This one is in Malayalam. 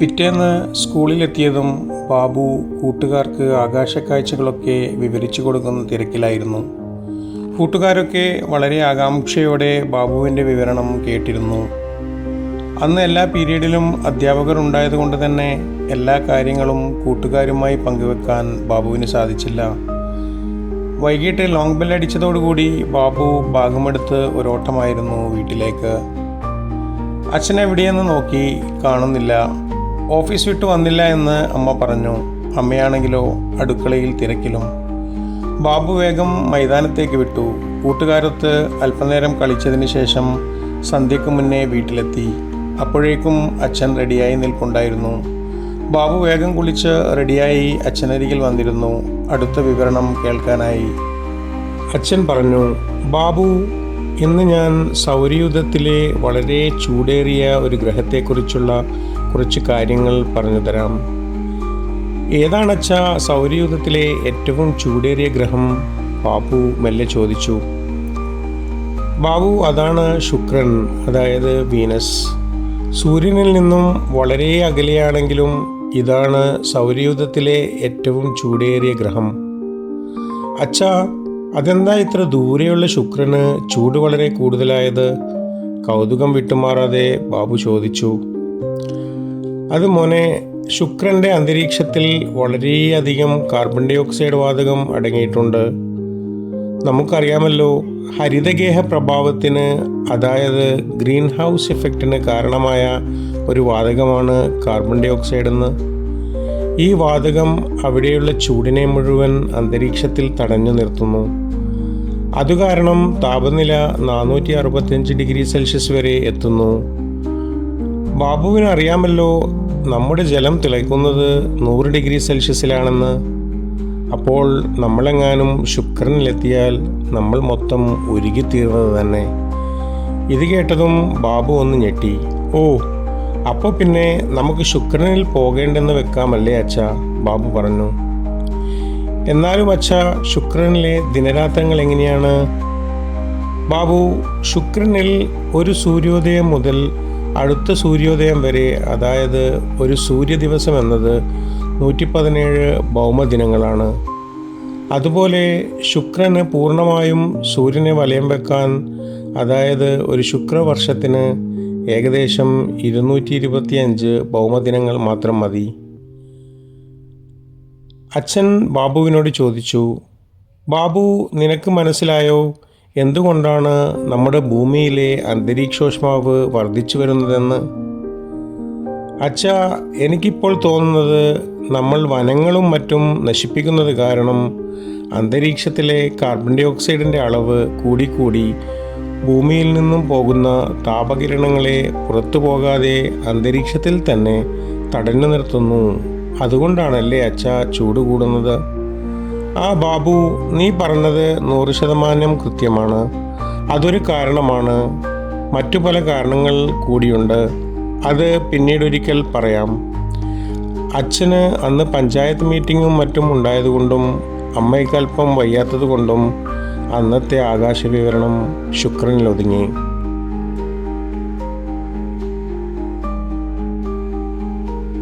പിറ്റേന്ന് സ്കൂളിലെത്തിയതും ബാബു കൂട്ടുകാർക്ക് ആകാശക്കാഴ്ചകളൊക്കെ വിവരിച്ചു കൊടുക്കുന്ന തിരക്കിലായിരുന്നു. കൂട്ടുകാരൊക്കെ വളരെ ആകാംക്ഷയോടെ ബാബുവിന്റെ വിവരണം കേട്ടിരുന്നു. അന്ന് എല്ലാ പീരീഡിലും അധ്യാപകർ ഉണ്ടായതുകൊണ്ട് തന്നെ എല്ലാ കാര്യങ്ങളും കൂട്ടുകാരുമായി പങ്കുവെക്കാൻ ബാബുവിന് സാധിച്ചില്ല. വൈകിട്ട് ലോങ് ബെൽ അടിച്ചതോടുകൂടി ബാബു ഭാഗമെടുത്ത് ഒരോട്ടമായിരുന്നു വീട്ടിലേക്ക്. അച്ഛൻ എവിടെയെന്ന് നോക്കി കാണുന്നില്ല. ഓഫീസ് വിട്ട് വന്നില്ല എന്ന് അമ്മ പറഞ്ഞു. അമ്മയാണെങ്കിലോ അടുക്കളയിൽ തിരക്കിലും. ബാബു വേഗം മൈതാനത്തേക്ക് വിട്ടു. കൂട്ടുകാരൊത്ത് അല്പനേരം കളിച്ചതിന് ശേഷം സന്ധ്യയ്ക്ക് മുന്നേ വീട്ടിലെത്തി. അപ്പോഴേക്കും അച്ഛൻ റെഡിയായി നിൽപ്പുണ്ടായിരുന്നു. ബാബു വേഗം കുളിച്ച് റെഡിയായി അച്ഛനരികിൽ വന്നിരുന്നു. അടുത്ത വിവരണം കേൾക്കാനായി. അച്ഛൻ പറഞ്ഞു ബാബു ഇന്ന് ഞാൻ സൗരയൂഥത്തിലെ വളരെ ചൂടേറിയ ഒരു ഗ്രഹത്തെക്കുറിച്ചുള്ള കുറച്ച് കാര്യങ്ങൾ പറഞ്ഞു തരാം. ഏതാണച്ച സൗരയൂഥത്തിലെ ഏറ്റവും ചൂടേറിയ ഗ്രഹം? ബാബു മെല്ലെ ചോദിച്ചു. ബാബു അതാണ് ശുക്രൻ അതായത് വീനസ്. സൂര്യനിൽ നിന്നും വളരെ അകലെയാണെങ്കിലും ഇതാണ് സൗരയൂഥത്തിലെ ഏറ്റവും ചൂടേറിയ ഗ്രഹം. അച്ഛാ അതെന്താ ഇത്ര ദൂരെയുള്ള ശുക്രന് ചൂട് വളരെ കൂടുതലായത്? കൗതുകം വിട്ടുമാറാതെ ബാബു ചോദിച്ചു. അത് മോനെ ശുക്രന്റെ അന്തരീക്ഷത്തിൽ വളരെയധികം കാർബൺ ഡൈ ഓക്സൈഡ് വാതകം അടങ്ങിയിട്ടുണ്ട്. നമുക്കറിയാമല്ലോ ഹരിതഗേഹ പ്രഭാവത്തിന് അതായത് ഗ്രീൻ ഹൗസ് എഫക്റ്റിന് കാരണമായ ഒരു വാതകമാണ് കാർബൺ ഡൈ ഓക്സൈഡ് എന്ന്. ഈ വാതകം അവിടെയുള്ള ചൂടിനെ മുഴുവൻ അന്തരീക്ഷത്തിൽ തടഞ്ഞു നിർത്തുന്നു. അതുകാരണം താപനില നാനൂറ്റി അറുപത്തിയഞ്ച് ഡിഗ്രി സെൽഷ്യസ് വരെ എത്തുന്നു. ബാബുവിന് അറിയാമല്ലോ നമ്മുടെ ജലം തിളയ്ക്കുന്നത് നൂറ് ഡിഗ്രി സെൽഷ്യസിലാണെന്ന്. അപ്പോൾ നമ്മളെങ്ങാനും ശുക്രനിലെത്തിയാൽ നമ്മൾ മൊത്തം ഉരുകിത്തീർന്നത് തന്നെ. ഇത് കേട്ടതും ബാബു ഒന്ന് ഞെട്ടി. ഓ അപ്പോൾ പിന്നെ നമുക്ക് ശുക്രനിൽ പോകേണ്ടെന്ന് വെക്കാമല്ലേ അച്ഛ? ബാബു പറഞ്ഞു. എന്നാലും അച്ഛ ശുക്രനിലെ ദിനരാത്രങ്ങൾ എങ്ങനെയാണ്? ബാബു ശുക്രനിൽ ഒരു സൂര്യോദയം മുതൽ അടുത്ത സൂര്യോദയം വരെ അതായത് ഒരു സൂര്യദിവസം എന്നത് നൂറ്റി പതിനേഴ് ഭൗമദിനങ്ങളാണ്. അതുപോലെ ശുക്രന് പൂർണമായും സൂര്യനെ വലയം വെക്കാൻ അതായത് ഒരു ശുക്രവർഷത്തിന് ഏകദേശം ഇരുന്നൂറ്റി ഇരുപത്തിയഞ്ച് ഭൗമദിനങ്ങൾ മാത്രം മതി. അച്ഛൻ ബാബുവിനോട് ചോദിച്ചു ബാബു നിനക്ക് മനസ്സിലായോ? എന്തുകൊണ്ടാണ് നമ്മുടെ ഭൂമിയിലെ അന്തരീക്ഷോഷ്മാവ് വർദ്ധിച്ചു വരുന്നതെന്ന്? അച്ഛ എനിക്കിപ്പോൾ തോന്നുന്നത് നമ്മൾ വനങ്ങളും മറ്റും നശിപ്പിക്കുന്നത് കാരണം അന്തരീക്ഷത്തിലെ കാർബൺ ഡൈ ഓക്സൈഡിന്റെ അളവ് കൂടിക്കൂടി ഭൂമിയിൽ നിന്നും പോകുന്ന താപകിരണങ്ങളെ പുറത്തു പോകാതെ അന്തരീക്ഷത്തിൽ തന്നെ തടഞ്ഞു നിർത്തുന്നു. അതുകൊണ്ടാണല്ലേ അച്ഛ ചൂട് കൂടുന്നത്? ആ ബാബു നീ പറഞ്ഞത് നൂറ് ശതമാനം കൃത്യമാണ്. അതൊരു കാരണമാണ്. മറ്റു പല കാരണങ്ങൾ കൂടിയുണ്ട്. അത് പിന്നീടൊരിക്കൽ പറയാം. അച്ഛന് അന്ന് പഞ്ചായത്ത് മീറ്റിങ്ങും മറ്റും ഉണ്ടായതുകൊണ്ടും അമ്മയ്ക്കല്പം വയ്യാത്തതുകൊണ്ടും അന്നത്തെ ആകാശ വിവരണം ശുക്രനിൽ ഒതുങ്ങി